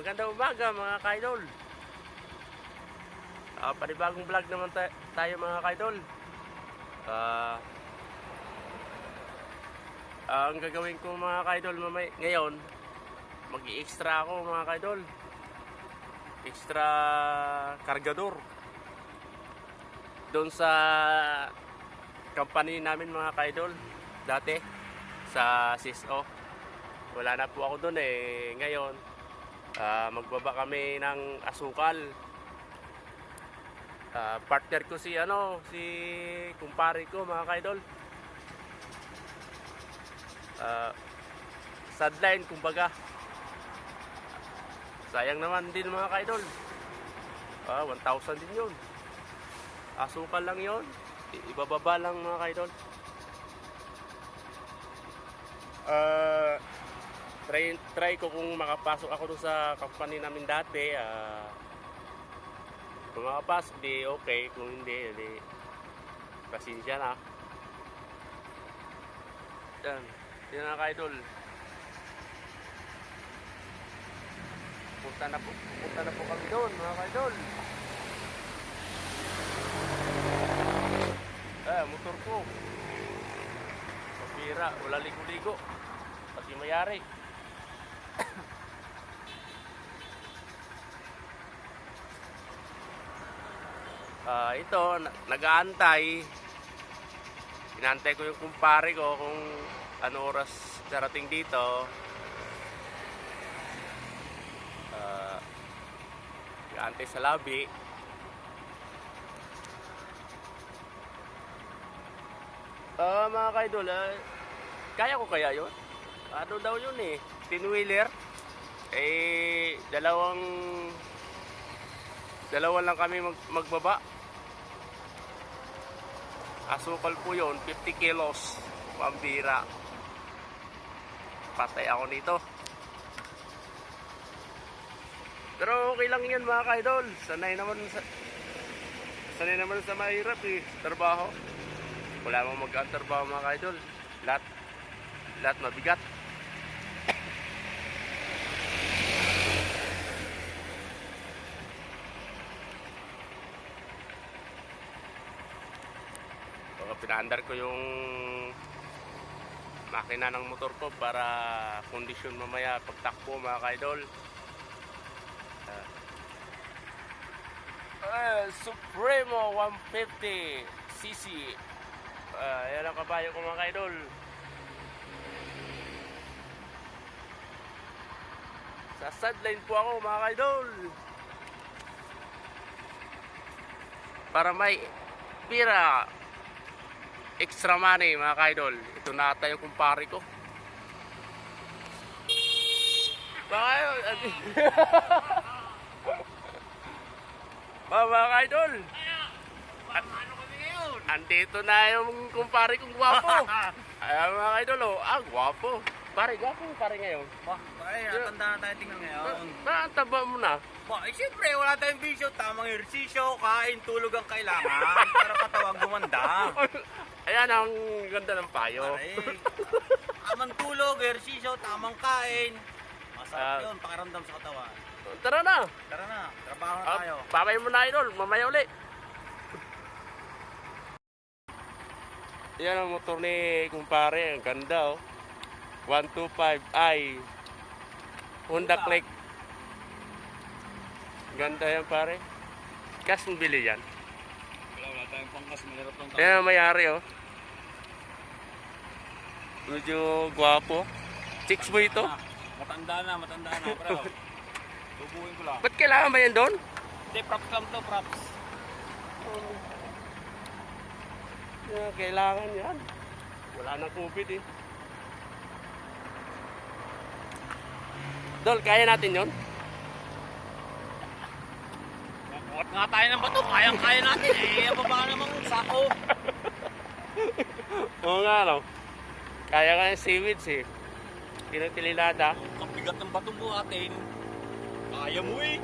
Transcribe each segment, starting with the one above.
Magandang umaga mga kaidol. Ah, panibagong vlog naman ta- tayo mga kaidol. Ah, ah, ang gagawin ko mga kaidol mamay ngayon, mag-extra ako mga kaidol. Extra kargador. Doon sa company namin mga kaidol dati sa CISO. Wala na po ako doon eh. Ngayon, ah, magbaba kami ng asukal. Ah, partner ko si ano, si kumpare ko mga kaidol. Ah, sideline kumbaga. Sayang naman din mga kaidol. Ah, 1,000 din yun. Asukal lang yun. I- Ibababa lang mga kaidol. Ah, try try ko kung makapasok ako doon sa company namin dati ah kung makapasok di okay kung hindi di pasensya na yan yan na ka-idol punta na po punta na po kami doon mga ka-idol eh motor ko Pira, wala ligo-ligo. Pati mayari. Ah, ito, na- nag-aantay. Inaantay ko yung kumpare ko kung ano oras darating dito. Ah, nag-aantay sa lobby. Ah, mga kaidol, ah, kaya ko kaya yun? Ano daw yun eh? Tin-wheeler? Eh, dalawang... Dalawa lang kami mag, magbaba. Asukal po yun, 50 kilos. Pambira. Patay ako nito. Pero okay lang yan mga kaidol. Sanay naman sa... Sanay naman sa mahirap eh. Trabaho. Wala mong mag-trabaho mga kaidol. Lahat, lahat mabigat. Baka pinaandar ko yung makina ng motor ko para kondisyon mamaya pagtakbo mga kaidol. Ah, Supremo 150 cc Ah, yan ang kabayo ko mga kaidol. Sa sideline po ako mga kaidol. Para may pira extra money mga kaidol. Ito na ata yung kumpare ko. Baka mga kaidol. Andito na yung kumpare kong gwapo. Ayan mga idol, oh. Ah, gwapo. Pare, gwapo pare ngayon. Ba, ay, natanda na tayo tingnan ngayon. Ba, ang taba mo na. Ba, eh, siyempre, wala tayong bisyo. Tamang ersisyo, kain, tulog ang kailangan. para katawag gumanda. Ayan ang ganda ng payo. Pare, tamang tulog, ersisyo, tamang kain. Ah. Masarap yun, pakiramdam sa katawan. Tara na. Tara na, trabaho na Ah, tayo. babay mo na idol, mamaya uli. Yan ang motor ni kumpare, ang ganda oh. 125i Honda Click. Ganda yan pare. Cash mo bili yan. Tayong pangkas, mahirap lang Yan ang mayari oh. Medyo gwapo. Chicks mo ito. Matanda na, matanda na, bro. Tubuhin ko lang. Ba't kailangan ba yan doon? Hindi, props lang to, props. Yeah, kailangan yan. Wala nang COVID eh. Dol, kaya natin yon? Nga tayo ng bato, kayang-kaya natin eh. Baba namang sako. Oo nga, no? Kaya nga yung seaweeds eh. Pinatililada. Ang bigat ng bato mo atin. Kaya mo eh.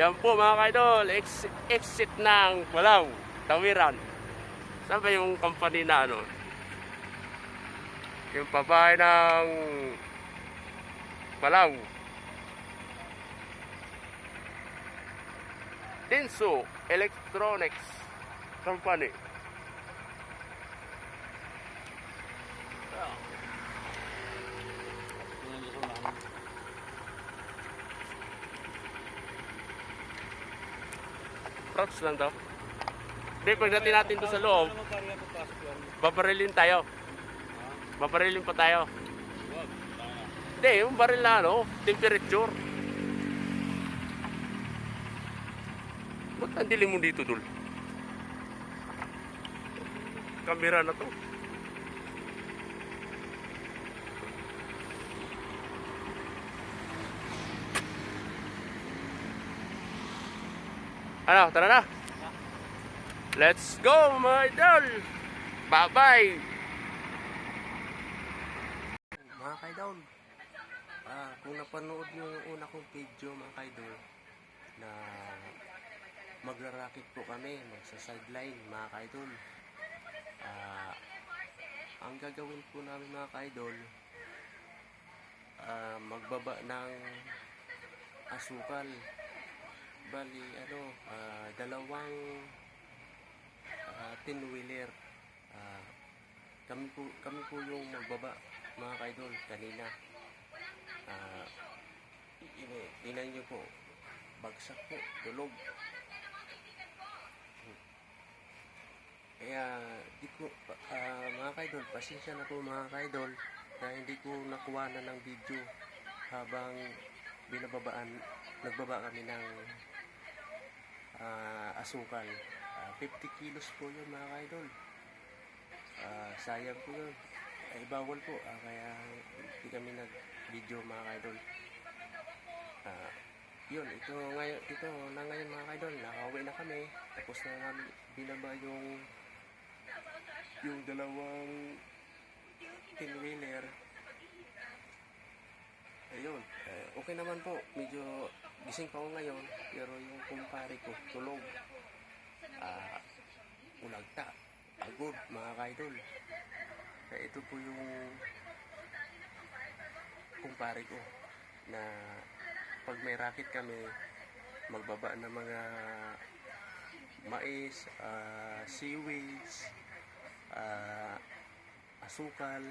Yan po mga kaidol, exit, exit ng Walaw, Tawiran. Saan ba yung company na ano? Yung pabahay ng Palau. Denso Electronics Company. Props lang daw. Hindi, pagdating natin doon sa loob, babarilin tayo. Babarilin pa tayo. Hindi, yung baril na ano, temperature. Ba't ang dilim mo dito, Dul? Kamera na to. Ano, tara na. Let's go, my idol. Bye-bye. Mga kaidol, ah, kung napanood nyo yung una kong video mga kaidol, na magrarakit po kami, magsa-sideline mga kaidol. Ah, ang gagawin po namin mga kaidol, ah, magbaba ng asukal. Bali, ano, ah, dalawang ah, tin-wheeler. Ah, kami po, kami po yung magbaba mga kaidol kanina. Ah, ini, tinan nyo po, bagsak po, tulog. Kaya, di ko, ah, mga kaidol, pasensya na po mga kaidol na hindi ko nakuha na ng video habang binababaan, nagbaba kami ng ah, asukal. Ah, 50 kilos po yun mga kaidol. Ah, sayang po yun. Ay, bawal po. Ah, kaya hindi kami nag-video mga kaidol. Ah, yun, ito ngayon, ito na ngayon mga kaidol. Nakauwi na kami. Tapos na namin binaba yung yung dalawang tin-wheeler. Ayun, eh, okay naman po. Medyo gising pa ako ngayon. Pero yung kumpare ko, tulog. Ah, ulagta. Pagod, mga kaidol. Kaya ito po yung kumpare ko na pag may racket kami, magbaba ng mga mais, ah, seaweeds, ah, asukal.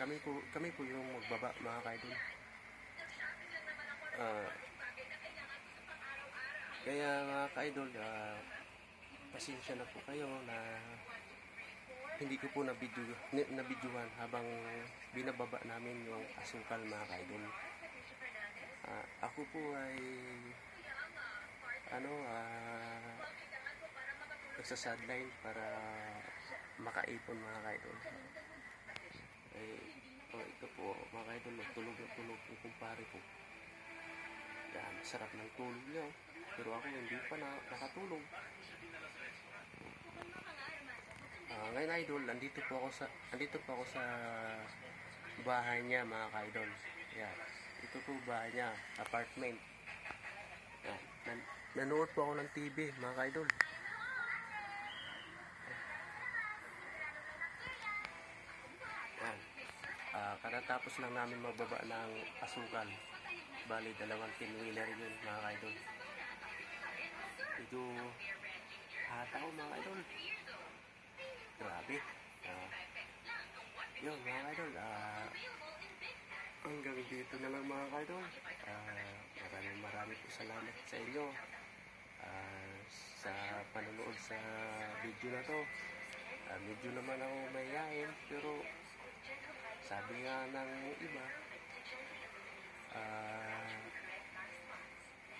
Kami po, kami po yung magbaba mga kaidol. Ah, kaya mga kaidol, ah, pasensya na po kayo na hindi ko po nabidyo, nabidyohan habang binababa namin yung asukal mga kaidol. Ah, ako po ay ano ah nagsa-sideline para makaipon mga kaidol. Eh, oh, ito po mga kaidol, tulog na tulog yung kumpare ko. Yan, sarap ng tulog niya. oh. Pero ako hindi pa na, nakatulog. Ah, ngayon idol, andito po ako sa andito po ako sa bahay niya mga ka-idol. Yan. Ito po bahay niya, apartment. Yan. Nan- nanood po ako ng TV mga ka-idol. Yan. Ah, katatapos lang namin magbaba ng asukal. Bali, dalawang tin-wheeler yun mga ka-idol. Ito, hataw mga idol. Grabe. Ah, yun mga idol. Ah, hanggang dito na lang mga idol. Ah, maraming maraming po salamat sa inyo. Ah, sa panonood sa video na to. Ah, medyo naman ako mayayain pero sabi nga ng iba ah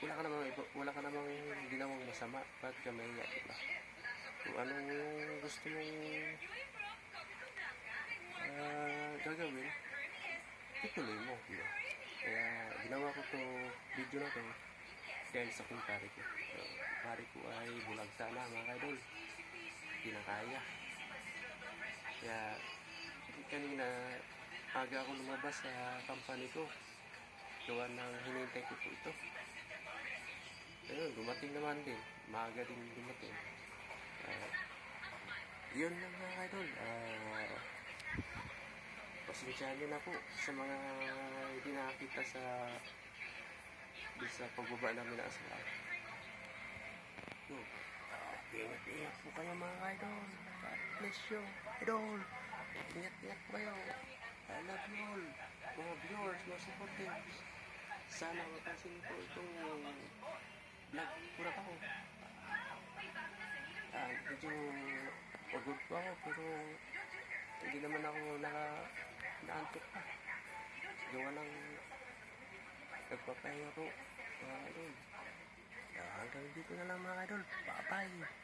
wala ka namang wala ka namang ginawang masama bakit ka mahiya diba kung anong gusto mong ah, gagawin, ituloy mo, di ba? Kaya ginawa ko to video na to dahil sa kumpare ko. So, kumpare ko ay bulagta na mga kaidol. Hindi na kaya. Kaya kanina aga ako lumabas sa company ko. Gawa ng hinintay ko po ito. Ayun, dumating naman din. Maaga din dumating. Ah, yun lang mga idol. Ah, pasensya nyo na po sa mga hindi nakakita sa sa pagbaba namin ng aswang. Yun. Ah, ingat-ingat po kayo mga idol. God bless you, idol. Ingat-ingat po kayo. I love you all. Mga viewers, mga supporters. Sana mapansin po itong vlog na ako. Medyo pagod po ako pero hindi naman ako naka naantok pa. Gawa ng nagpapahinga po mga idol. Ah, hanggang dito na lang mga idol. Bye-bye.